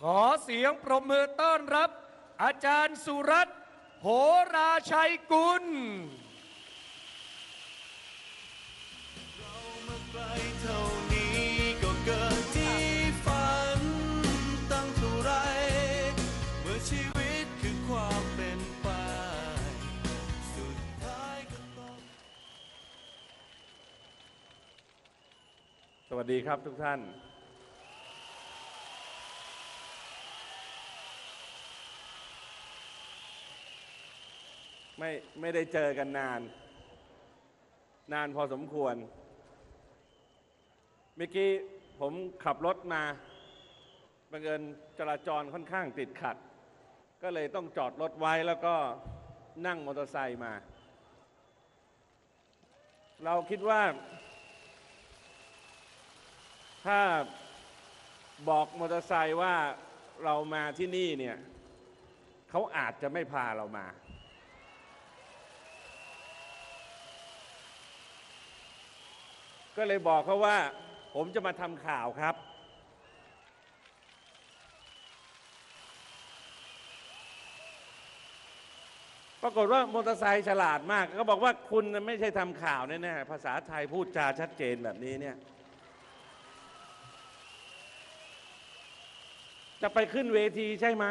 ขอเสียงปรบมือต้อนรับ อาจารย์สุรัตน์โหราชัยกุล เรามาไกลเท่านี้ก็เกิดที่ฝันตั้งเท่าไรเมื่อชีวิตคือความเป็นไป สุดท้ายก็ต้อง สวัสดีครับทุกท่าน ไม่ไม่ได้เจอกันนาน นานพอสมควร เมื่อกี้ผมขับรถมาบังเอิญจราจรค่อนข้างติดขัด ก็เลยต้องจอดรถไว้แล้วก็นั่งมอเตอร์ไซค์มา เราคิดว่า ถ้าบอกมอเตอร์ไซค์ว่าเรามาที่นี่เนี่ยเขาอาจจะไม่พาเรามา ก็เลยบอกเขาว่า ผมจะมาทำข่าวครับ ปรากฏว่ามอเตอร์ไซค์ฉลาดมากเขาบอกว่าคุณไม่ใช่ทำข่าวแน่ๆภาษาไทยพูดจาชัดเจนแบบนี้เนี่ย จะไปขึ้นเวทีใช่ไหม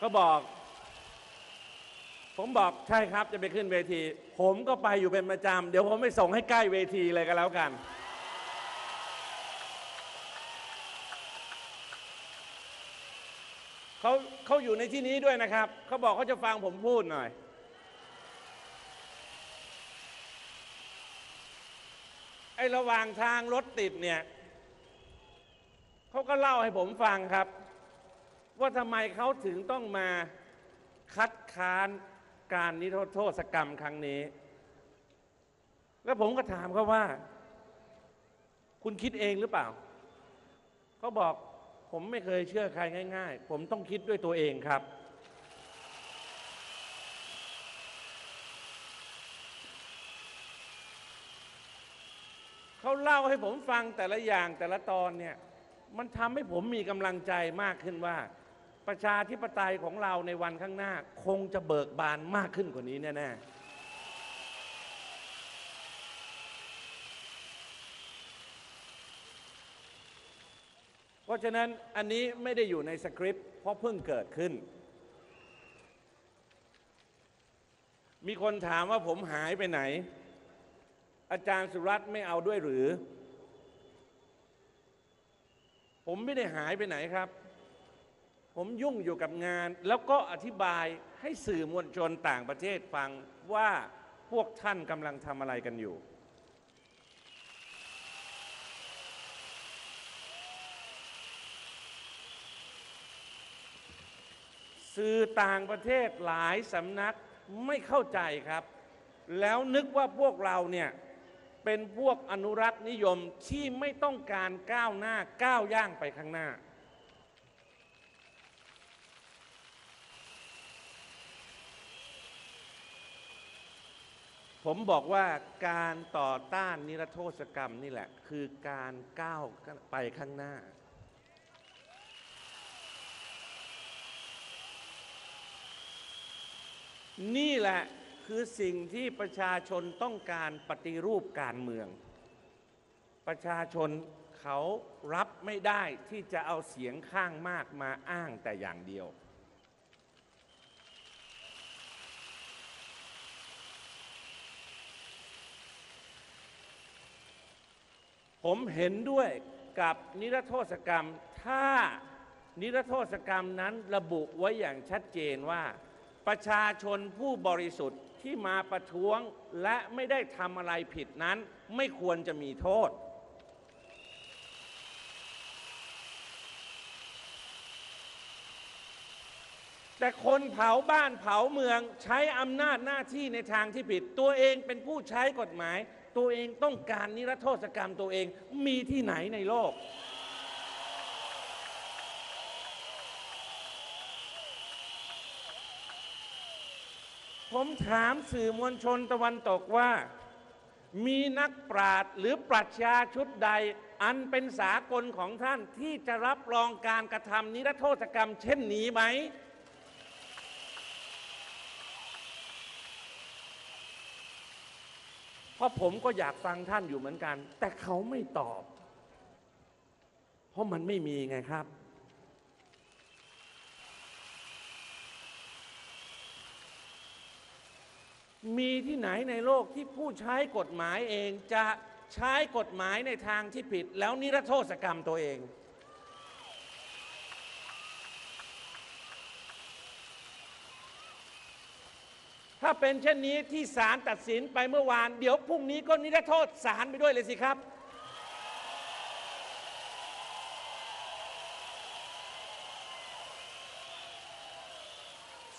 ก็บอก ผมบอกใช่ครับจะไปขึ้นเวที ผมก็ไปอยู่เป็นประจำเดี๋ยวผมไปส่งให้ใกล้เวทีเลยก็แล้วกัน เขาเขาอยู่ในที่นี้ด้วยนะครับ เขาบอกเขาจะฟังผมพูดหน่อย ไอ้ระหว่างทางรถติดเนี่ยเขาก็เล่าให้ผมฟังครับ ว่าทำไมเขาถึงต้องมาคัดค้าน การนิโทษกรรมครั้งนี้ แล้วผมก็ถามเขาว่า คุณคิดเองหรือเปล่า เขาบอกผมไม่เคยเชื่อใครง่าย ๆ ผมต้องคิดด้วยตัวเองครับ เขาเล่าให้ผมฟังแต่ละอย่างแต่ละตอนเนี่ย มันทำให้ผมมีกำลังใจมากขึ้นว่า ประชาธิปไตยของเราในวันข้างหน้า คงจะเบิกบานมากขึ้นกว่านี้แน่ๆเพราะฉะนั้นอันนี้ไม่ได้อยู่ในสคริปต์เพราะเพิ่งเกิดขึ้น มีคนถามว่าผมหายไปไหน อาจารย์สุรัตน์ไม่เอาด้วยหรือ ผมไม่ได้หายไปไหนครับ ผมยุ่งอยู่กับงาน แล้วก็อธิบายให้สื่อมวลชนต่างประเทศฟังว่าพวกท่านกำลังทำอะไรกันอยู่ สื่อต่างประเทศหลายสำนักไม่เข้าใจครับ แล้วนึกว่าพวกเราเนี่ยเป็นพวกอนุรักษ์นิยมที่ไม่ต้องการก้าวหน้าก้าวย่างไปข้างหน้า ผมบอกว่าการต่อต้านนิรโทษกรรมนี่แหละ คือการก้าวไปข้างหน้า นี่แหละคือสิ่งที่ประชาชนต้องการปฏิรูปการเมือง ประชาชนเขารับไม่ได้ที่จะเอาเสียงข้างมากมาอ้างแต่อย่างเดียว ผมเห็นด้วยกับนิรโทษกรรม ถ้านิรโทษกรรมนั้นระบุไว้อย่างชัดเจนว่า ประชาชนผู้บริสุทธิ์ที่มาประท้วงและไม่ได้ทำอะไรผิดนั้น ไม่ควรจะมีโทษ แต่คนเผาบ้านเผาเมืองใช้อำนาจหน้าที่ในทางที่ผิด ตัวเองเป็นผู้ใช้กฎหมาย ตัวเองต้องการนิรโทษกรรมตัวเองมีที่ไหนในโลก ผมถามสื่อมวลชนตะวันตกว่า มีนักปราชญ์หรือปรัชญาชุดใด อันเป็นสากลของท่านที่จะรับรองการกระทำนิรโทษกรรมเช่นนี้ไหม เพราะผมก็อยากฟังท่านอยู่เหมือนกัน แต่เขาไม่ตอบ เพราะมันไม่มีไงครับ มีที่ไหนในโลกที่ผู้ใช้กฎหมายเองจะใช้กฎหมายในทางที่ผิด แล้วนิรโทษกรรมตัวเองาเป็นเช่นนี้ที่ศาลตัดสินไปเมื่อวาน เดี๋ยวพรุ่งนี้ก็นิรโทษศาลไปด้วยเลยสิครับ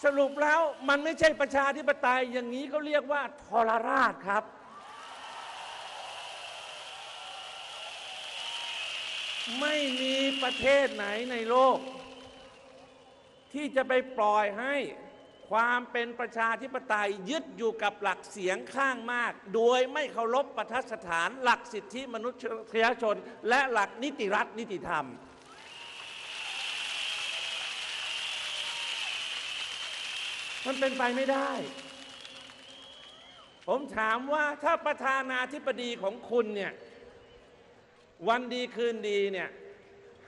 สรุปแล้วมันไม่ใช่ประชาธิปไตยอย่างนี้เขาเรียกว่าทรราชครับ ไม่มีประเทศไหนในโลก ที่จะไปปล่อยให้ ความเป็นประชาธิปไตยยึดอยู่กับหลักเสียงข้างมาก โดยไม่เคารพประทัดฐาน หลักสิทธิมนุษยชน และหลักนิติรัฐนิติธรรม มันเป็นไปไม่ได้ ผมถามว่าถ้าประธานาธิบดีของคุณเนี่ยวันดีคืนดีเนี่ย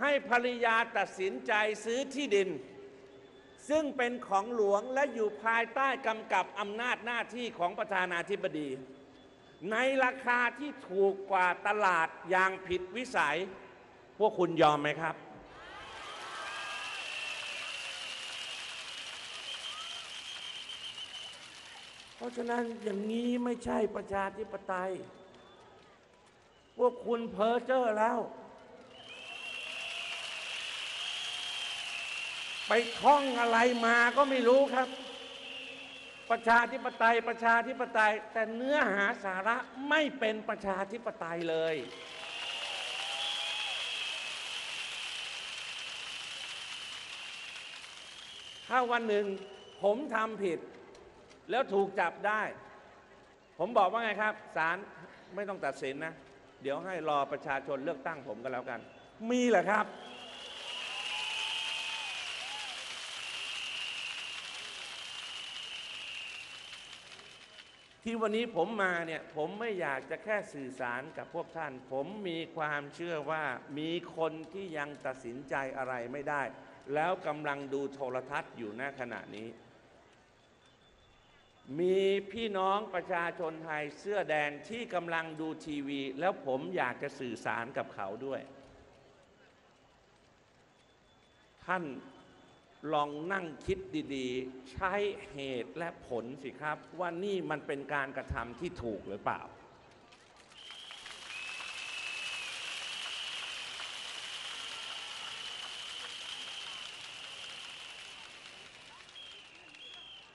ให้ภรรยาตัดสินใจซื้อที่ดิน ซึ่งเป็นของหลวงและอยู่ภายใต้กำกับอำนาจหน้าที่ของประธานาธิบดี ในราคาที่ถูกกว่าตลาดอย่างผิดวิสัย พวกคุณยอมไหมครับ เพราะฉะนั้นอย่างนี้ไม่ใช่ประชาธิปไตย พวกคุณเพ้อเจ้อแล้ว ไปท่องอะไรมาก็ไม่รู้ครับ ประชาธิปไตยประชาธิปไตย แต่เนื้อหาสาระไม่เป็นประชาธิปไตยเลย ถ้าวันหนึ่งผมทำผิด แล้วถูกจับได้ ผมบอกว่าไงครับศาลไม่ต้องตัดสินนะ เดี๋ยวให้รอประชาชนเลือกตั้งผมก็แล้วกัน มีเหรอครับ ที่วันนี้ผมมาเนี่ยผมไม่อยากจะแค่สื่อสารกับพวกท่าน ผมมีความเชื่อว่ามีคนที่ยังตัดสินใจอะไรไม่ได้ แล้วกำลังดูโทรทัศน์อยู่ณขณะนี้ มีพี่น้องประชาชนไทยเสื้อแดงที่กำลังดูทีวี แล้วผมอยากจะสื่อสารกับเขาด้วย ท่าน ลองนั่งคิดดีๆ ใช้เหตุและผลสิครับ ว่านี่มันเป็นการกระทำที่ถูกหรือเปล่า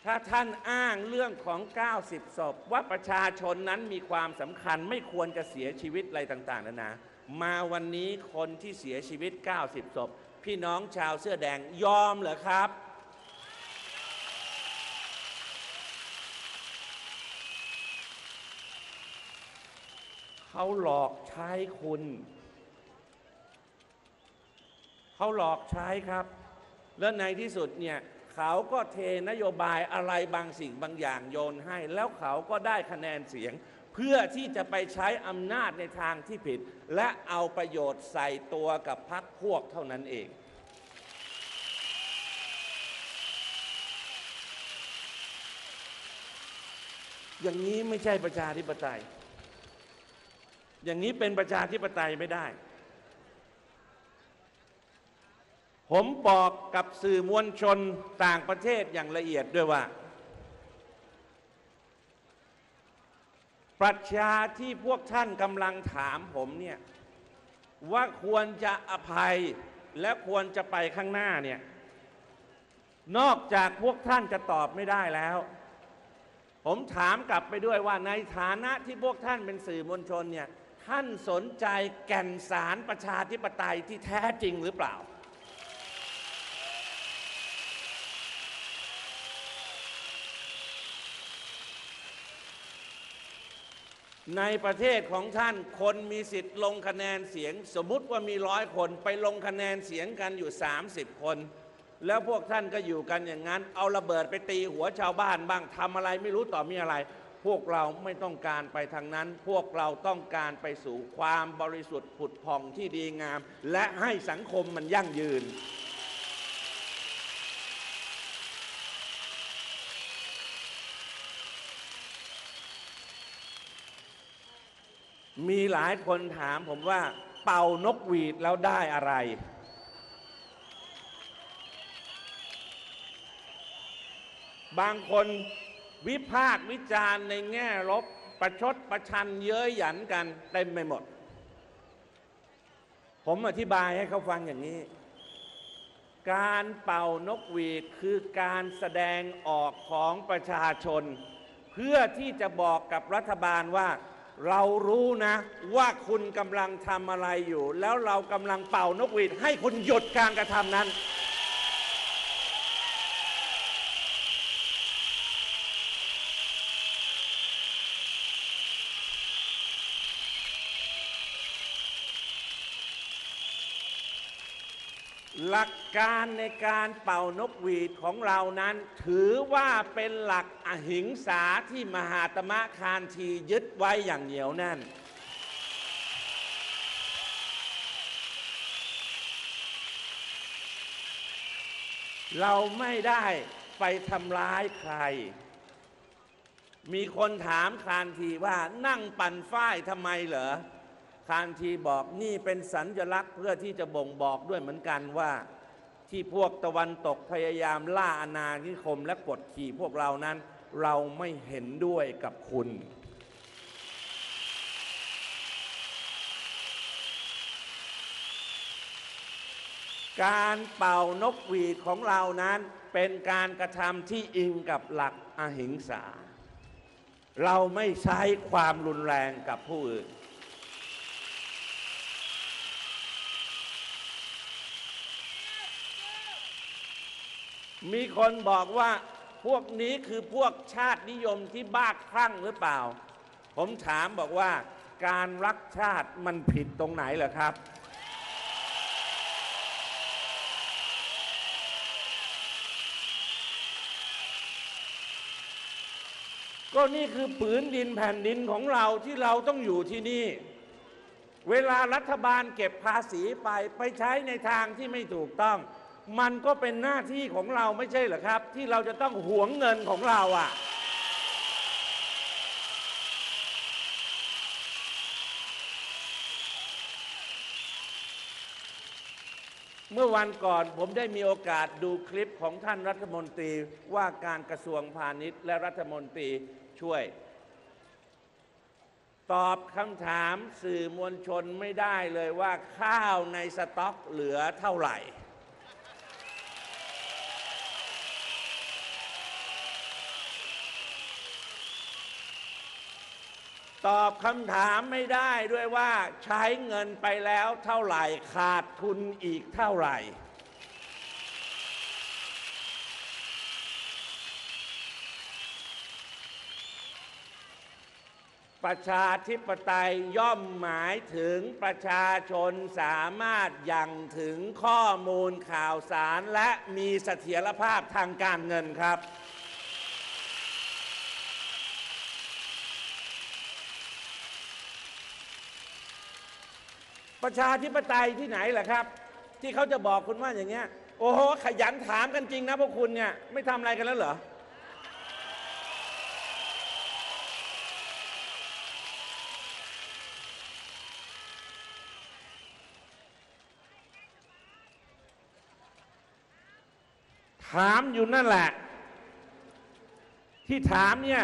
ถ้าท่านอ้างเรื่องของ 90 ศพ ว่าประชาชนนั้นมีความสำคัญไม่ควรจะเสียชีวิตอะไรต่าง ๆนานามาวันนี้คนที่เสียชีวิต 90 ศพ พี่น้องชาวเสื้อแดงยอมเหรอครับ เขาหลอกใช้คุณ เขาหลอกใช้ครับ แล้วในที่สุดเนี่ยเขาก็เทนโยบายอะไรบางสิ่งบางอย่างโยนให้ แล้วเขาก็ได้คะแนนเสียง พื่อที่จะไปใช้อำนาจในทางที่ผิด และเอาประโยชน์ใส่ตัวกับพรรคพวกเท่านั้นเอง อย่างนี้ไม่ใช่ประชาธิปไตย อย่างนี้เป็นประชาธิปไตยไม่ได้ ผมบอกกับสื่อมวลชนต่างประเทศอย่างละเอียดด้วยว่า ประชาที่พวกท่านกำลังถามผมเนี่ยว่าควรจะอภัยและควรจะไปข้างหน้าเนี่ยนอกจากพวกท่านจะตอบไม่ได้แล้ว ผมถามกลับไปด้วยว่าในฐานะที่พวกท่านเป็นสื่อมวลชนเนี่ยท่านสนใจแก่นสารประชาธิปไตยที่แท้จริงหรือเปล่า ในประเทศของท่านคนมีสิทธิ์ลงคะแนนเสียง สมมุติว่ามีร้อยคนไปลงคะแนนเสียงกันอยู่ 30 คน แล้วพวกท่านก็อยู่กันอย่างนั้น เอาระเบิดไปตีหัวชาวบ้านบ้างทำอะไรไม่รู้ต่อมีอะไร พวกเราไม่ต้องการไปทางนั้น พวกเราต้องการไปสู่ความบริสุทธิ์ผุดผ่องที่ดีงาม และให้สังคมมันยั่งยืน มีหลายคนถามผมว่า เป่านกหวีดแล้วได้อะไร บางคนวิพากษ์วิจารณ์ในแง่ลบประชดประชันเย้ยหยันกันเต็มไปหมด ผมอธิบายให้เขาฟังอย่างนี้ การเป่านกหวีดคือการแสดงออกของประชาชน เพื่อที่จะบอกกับรัฐบาลว่า เรารู้นะว่าคุณกำลังทำอะไรอยู่ แล้วเรากำลังเป่านกหวีดให้คุณหยุดการกระทำนั้น หลักการในการเป่านกหวีดของเรานั้น ถือว่าเป็นหลักอหิงสาที่มหาตมะคานทียึดไว้อย่างเหนียวแน่น เราไม่ได้ไปทำร้ายใคร มีคนถามคานทีว่านั่งปั่นฝ้ายทำไมเหรอ คานทีบอกนี่เป็นสัญลักษณ์เพื่อที่จะบ่งบอกด้วยเหมือนกันว่า ที่พวกตะวันตกพยายามล่าอาณานิคมและกดขี่พวกเรานั้น เราไม่เห็นด้วยกับคุณ การเป่านกหวีดของเรานั้นเป็นการกระทำที่อิงกับหลักอหิงสา เราไม่ใช้ความรุนแรงกับผู้อื่น มีคนบอกว่าพวกนี้คือพวกชาตินิยมที่บ้าคลั่งหรือเปล่า ผมถามบอกว่าการรักชาติมันผิดตรงไหนเหรอครับ ก็นี่คือผืนดินแผ่นดินของเราที่เราต้องอยู่ที่นี่ เวลารัฐบาลเก็บภาษีไปไปใช้ในทางที่ไม่ถูกต้อง มันก็เป็นหน้าที่ของเราไม่ใช่เหรอครับ ที่เราจะต้องหวงเงินของเราอะ เมื่อวันก่อนผมได้มีโอกาสดูคลิปของท่านรัฐมนตรีว่าการกระทรวงพาณิชย์ และรัฐมนตรีช่วย ตอบคำถามสื่อมวลชนไม่ได้เลยว่าข้าวในสต็อกเหลือเท่าไหร่ ตอบคำถามไม่ได้ด้วยว่าใช้เงินไปแล้วเท่าไหร่ขาดทุนอีกเท่าไหร่ ประชาธิปไตยย่อมหมายถึงประชาชนสามารถยังถึงข้อมูลข่าวสารและมีเสถียรภาพทางการเงินครับ ประชาธิปไตยที่ไหนล่ะครับ ที่เขาจะบอกคุณว่าอย่างเงี้ย โอ้โหขยันถามกันจริงนะพวกคุณเนี่ยไม่ทำอะไรกันแล้วเหรอถามอยู่นั่นแหละ ที่ถามเนี่ย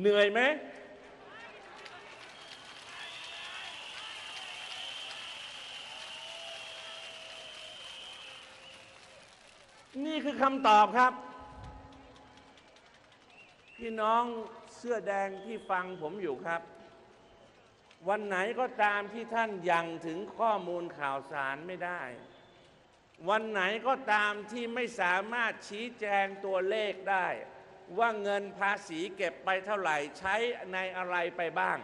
เหนื่อยไหม นี่คือคำตอบครับ พี่น้องเสื้อแดงที่ฟังผมอยู่ครับ วันไหนก็ตามที่ท่านยังถึงข้อมูลข่าวสารไม่ได้ วันไหนก็ตามที่ไม่สามารถชี้แจงตัวเลขได้ ว่าเงินภาษีเก็บไปเท่าไหร่ใช้ในอะไรไปบ้าง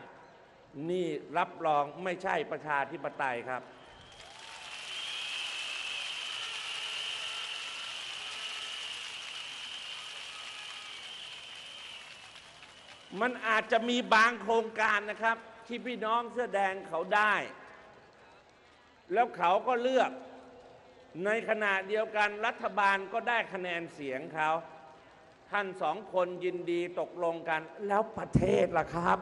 นี่รับรองไม่ใช่ประชาธิปไตยครับ มันอาจจะมีบางโครงการนะครับ ที่พี่น้องเสื้อแดงเขาได้ แล้วเขาก็เลือก ในขณะเดียวกันรัฐบาลก็ได้คะแนนเสียงเขา ท่านสองคนยินดีตกลงกัน แล้วประเทศล่ะครับ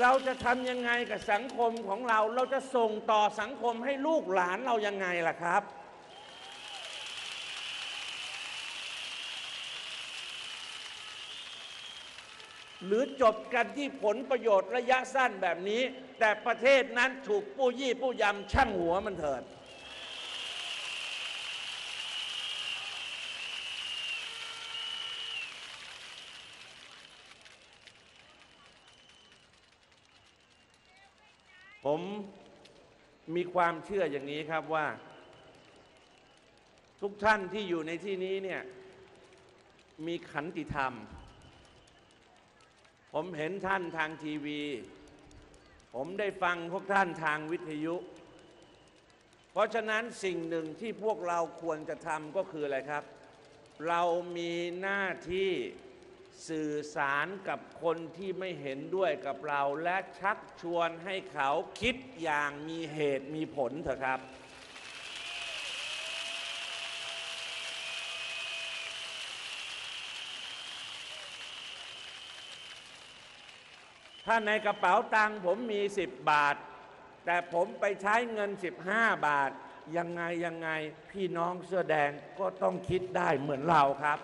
เราจะทำยังไงกับสังคมของเรา เราจะส่งต่อสังคมให้ลูกหลานเรายังไงล่ะครับ หรือจบกันที่ผลประโยชน์ระยะสั้นแบบนี้ แต่ประเทศนั้นถูกปู้ยี่ปู้ยำช่างหัวมันเถิด ผมมีความเชื่ออย่างนี้ครับว่า ทุกท่านที่อยู่ในที่นี้เนี่ยมีขันติธรรม ผมเห็นท่านทางทีวี ผมได้ฟังพวกท่านทางวิทยุ เพราะฉะนั้นสิ่งหนึ่งที่พวกเราควรจะทำก็คืออะไรครับ เรามีหน้าที่ สื่อสารกับคนที่ไม่เห็นด้วยกับเรา และชักชวนให้เขาคิดอย่างมีเหตุมีผลเถอะครับ ถ้าในกระเป๋าตังค์ผมมี 10 บาท แต่ผมไปใช้เงิน 15 บาท ยังไงยังไงพี่น้องเสื้อแดงก็ต้องคิดได้เหมือนเราครับ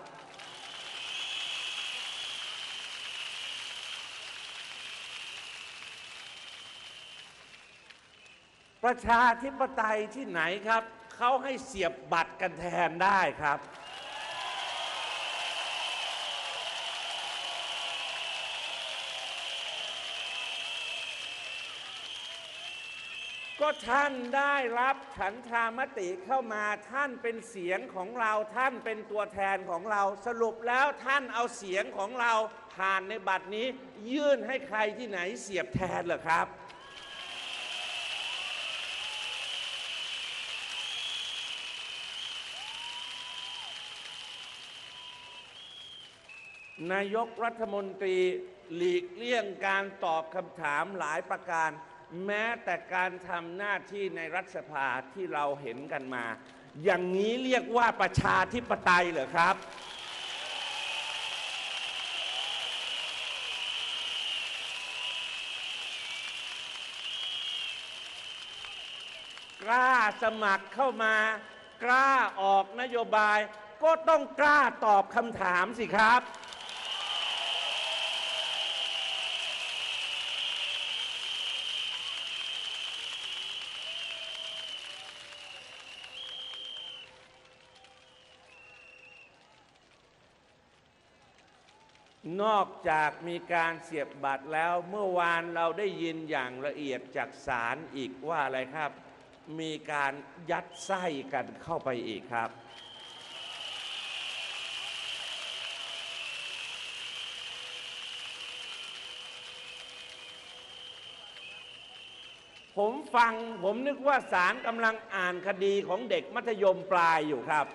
ประชาธิปไตยที่ไหนครับ เขาให้เสียบบัตรกันแทนได้ครับ ก็ท่านได้รับฉันทามติเข้ามาท่านเป็นเสียงของเราท่านเป็นตัวแทนของเราสรุปแล้วท่านเอาเสียงของเราผ่านในบัตรนี้ ยื่นให้ใครที่ไหนเสียบแทนเหรอครับ นายกรัฐมนตรีหลีกเลี่ยงการตอบคำถามหลายประการ แม้แต่การทำหน้าที่ในรัฐสภาที่เราเห็นกันมา อย่างนี้เรียกว่าประชาธิปไตยเหรอครับ กล้าสมัครเข้ามากล้าออกนโยบาย ก็ต้องกล้าตอบคำถามสิครับ นอกจากมีการเสียบบัตรแล้วเมื่อวานเราได้ยินอย่างละเอียดจากศาลอีกว่าอะไรครับ มีการยัดไส้กันเข้าไปอีกครับ ผมฟังผมนึกว่าศาลกำลังอ่านคดีของเด็กมัธยมปลายอยู่ครับ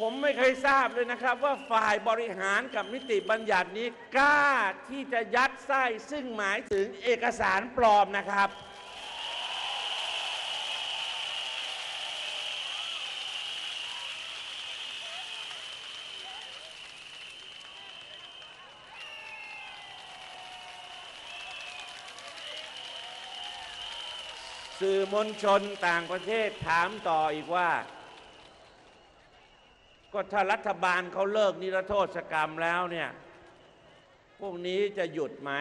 ผมไม่เคยทราบเลยนะครับ ว่าฝ่ายบริหารกับนิติบัญญัตินี้กล้าที่จะยัดไส้ซึ่งหมายถึงเอกสารปลอมนะครับ สื่อมวลชนต่างประเทศถามต่ออีกว่า ก็ถ้ารัฐบาลเขาเลิกนิรโทษกรรมแล้วเนี่ย พวกนี้จะหยุดไหม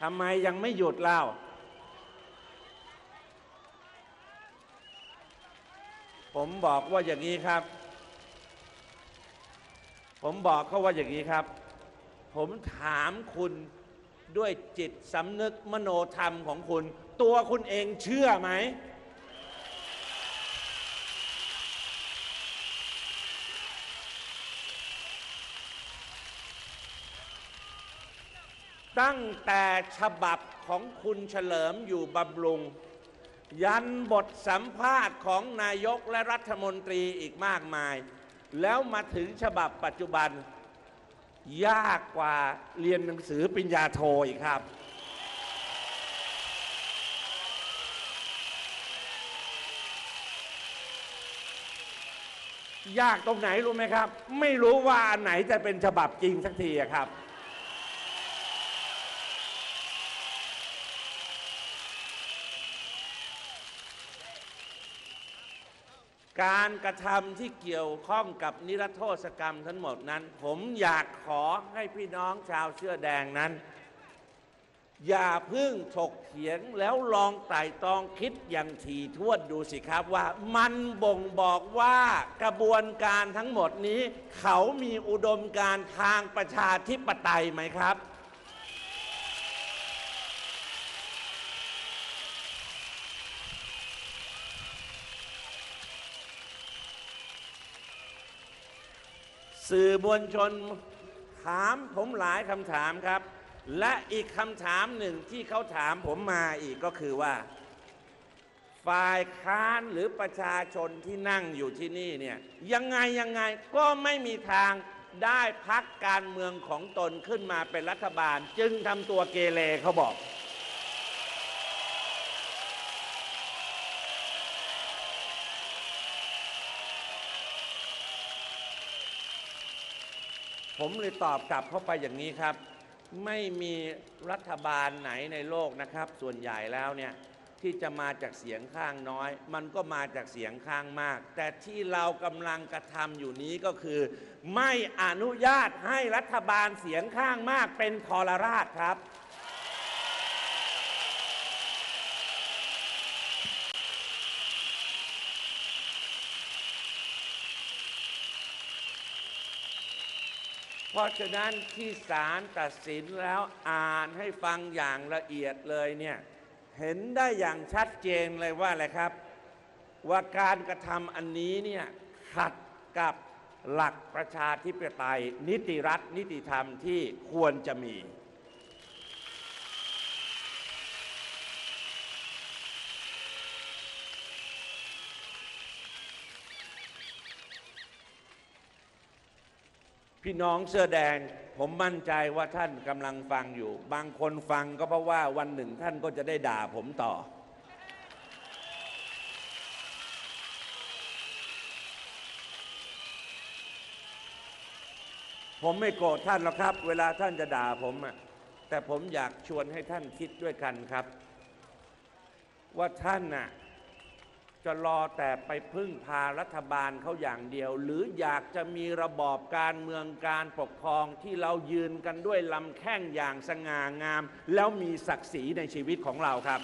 ทำไมยังไม่หยุดเล่าผมบอกว่าอย่างนี้ครับ ผมบอกเขาว่าอย่างนี้ครับ ผมถามคุณด้วยจิตสำนึกมโนธรรมของคุณ ตัวคุณเองเชื่อไหม ตั้งแต่ฉบับของคุณเฉลิมอยู่บำรุง ยันบทสัมภาษณ์ของนายกและรัฐมนตรีอีกมากมาย แล้วมาถึงฉบับปัจจุบัน ยากกว่าเรียนหนังสือปริญญาโทอีกครับ ยากตรงไหนรู้ไหมครับ ไม่รู้ว่าอันไหนจะเป็นฉบับจริงสักทีครับ การกระทำที่เกี่ยวข้องกับนิรโทษกรรมทั้งหมดนั้น ผมอยากขอให้พี่น้องชาวเสื้อแดงนั้น อย่าพึ่งถกเถียงแล้วลองไต่ตรองคิดอย่างถี่ถ้วนดูสิครับว่ามันบ่งบอกว่ากระบวนการทั้งหมดนี้ เขามีอุดมการทางประชาธิปไตยไหมครับ สื่อมวลชนถามผมหลายคำถามครับ และอีกคำถามหนึ่งที่เขาถามผมมาอีกก็คือว่า ฝ่ายค้านหรือประชาชนที่นั่งอยู่ที่นี่เนี่ยยังไงยังไงก็ไม่มีทางได้พักการเมืองของตนขึ้นมาเป็นรัฐบาล จึงทำตัวเกเรเขาบอก ผมเลยตอบกลับเข้าไปอย่างนี้ครับ ไม่มีรัฐบาลไหนในโลกนะครับ ส่วนใหญ่แล้วเนี่ยที่จะมาจากเสียงข้างน้อย มันก็มาจากเสียงข้างมาก แต่ที่เรากำลังกระทำอยู่นี้ก็คือ ไม่อนุญาตให้รัฐบาลเสียงข้างมากเป็นทรราชครับ เพราะฉะนั้นที่ศาลตัดสินแล้วอ่านให้ฟังอย่างละเอียดเลยเนี่ยเห็นได้อย่างชัดเจนเลยว่าอะไรครับ ว่าการกระทำอันนี้เนี่ยขัดกับหลักประชาธิปไตย นิติรัฐนิติธรรมที่ควรจะมี พี่น้องเสื้อแดง ผมมั่นใจว่าท่านกำลังฟังอยู่ บางคนฟังก็เพราะว่าวันหนึ่งท่านก็จะได้ด่าผมต่อ ผมไม่โกรธท่านหรอกครับ เวลาท่านจะด่าผมอะแต่ผมอยากชวนให้ท่านคิดด้วยกันครับ ว่าท่านน่ะ จะรอแต่ไปพึ่งพารัฐบาลเขาอย่างเดียว หรืออยากจะมีระบอบการเมืองการปกครองที่เรายืนกันด้วยลำแข้งอย่างสง่างาม แล้วมีศักดิ์ศรีในชีวิตของเราครับ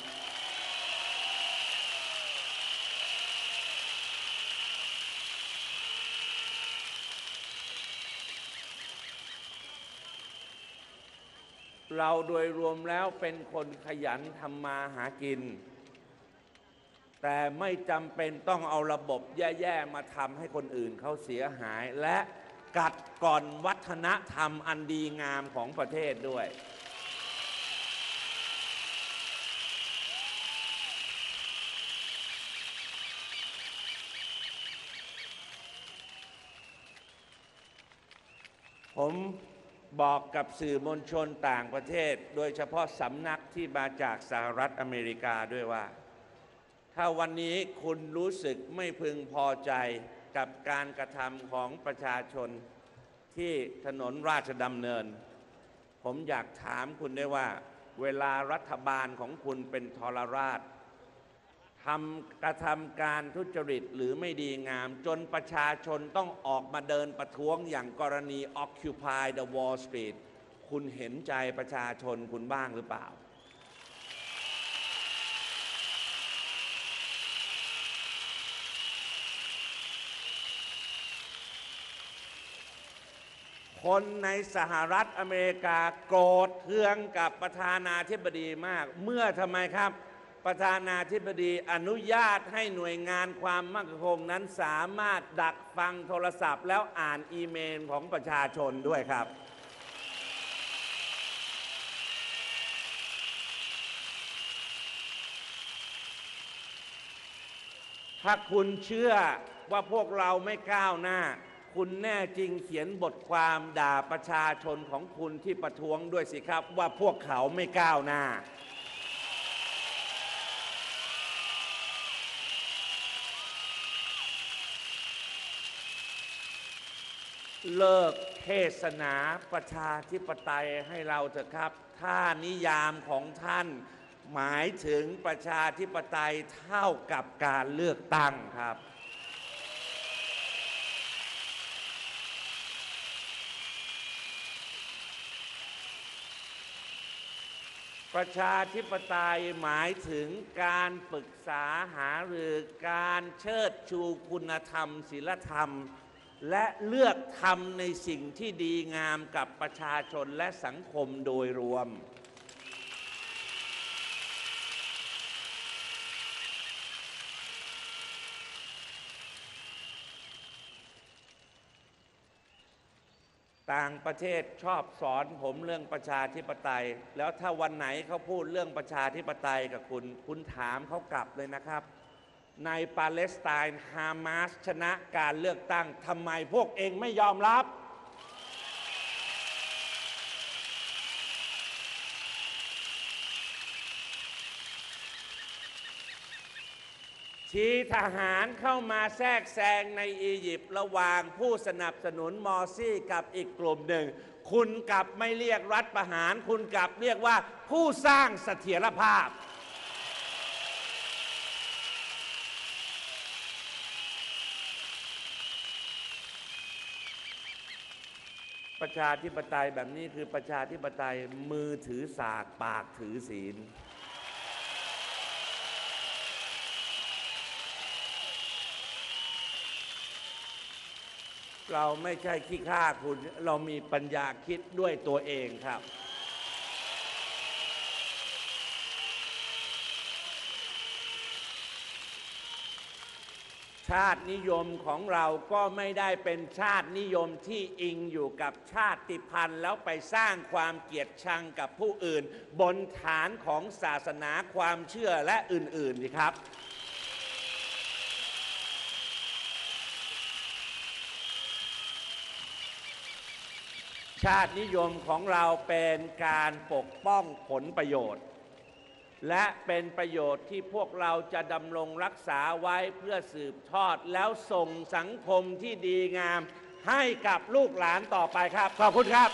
เราโดยรวมแล้วเป็นคนขยันทำมาหากิน แต่ไม่จำเป็นต้องเอาระบบแย่ๆ มาทำให้คนอื่นเขาเสียหาย และกัดก่อนวัฒนธรรมอันดีงามของประเทศด้วย ผมบอกกับสื่อมวลชนต่างประเทศ โดยเฉพาะสำนักที่มาจากสหรัฐอเมริกาด้วยว่า ถ้าวันนี้คุณรู้สึกไม่พึงพอใจกับการกระทำของประชาชนที่ถนนราชดำเนิน ผมอยากถามคุณได้ว่า เวลารัฐบาลของคุณเป็นทรราชทำกระทำการทุจริตหรือไม่ดีงาม จนประชาชนต้องออกมาเดินประท้วงอย่างกรณี Occupy the Wall Street คุณเห็นใจประชาชนคุณบ้างหรือเปล่า คนในสหรัฐอเมริกาโกรธเคืองกับประธานาธิบดีมาก เมื่อทำไมครับ ประธานาธิบดีอนุญาตให้หน่วยงานความมั่นคงนั้นสามารถดักฟังโทรศัพท์ แล้วอ่านอีเมลของประชาชนด้วยครับ ถ้าคุณเชื่อว่าพวกเราไม่ก้าวหน้า คุณแน่จริงเขียนบทความด่าประชาชนของคุณที่ประท้วงด้วยสิครับ ว่าพวกเขาไม่ก้าวหน้า เลิกเทศนาประชาธิปไตยให้เราเถอะครับ ถ้านิยามของท่าน หมายถึงประชาธิปไตยเท่ากับการเลือกตั้งครับ ประชาธิปไตยหมายถึงการปรึกษาหารือการเชิดชูคุณธรรมศีลธรรม และเลือกทำในสิ่งที่ดีงามกับประชาชนและสังคมโดยรวม ต่างประเทศชอบสอนผมเรื่องประชาธิปไตย แล้วถ้าวันไหนเขาพูดเรื่องประชาธิปไตยกับคุณ คุณถามเขากลับเลยนะครับ ในปาเลสไตน์ฮามาสชนะการเลือกตั้งทำไมพวกเองไม่ยอมรับ ชี้ทหารเข้ามาแทรกแซงในอียิปต์ระหว่างผู้สนับสนุนมอร์ซี่กับอีกกลุ่มหนึ่ง คุณกลับไม่เรียกรัฐประหาร คุณกลับเรียกว่าผู้สร้างเสถียรภาพ ประชาธิปไตยแบบนี้คือประชาธิปไตยมือถือสากปากถือศีล เราไม่ใช่ขี้ข้าคุณ เรามีปัญญาคิดด้วยตัวเองครับ ชาตินิยมของเราก็ไม่ได้เป็นชาตินิยมที่อิงอยู่กับชาติพันธุ์ แล้วไปสร้างความเกลียดชังกับผู้อื่น บนฐานของศาสนาความเชื่อและอื่นๆครับ ชาตินิยมของเราเป็นการปกป้องผลประโยชน์ และเป็นประโยชน์ที่พวกเราจะดำรงรักษาไว้เพื่อสืบทอดแล้วส่งสังคมที่ดีงาม ให้กับลูกหลานต่อไปครับ ขอบคุณครับ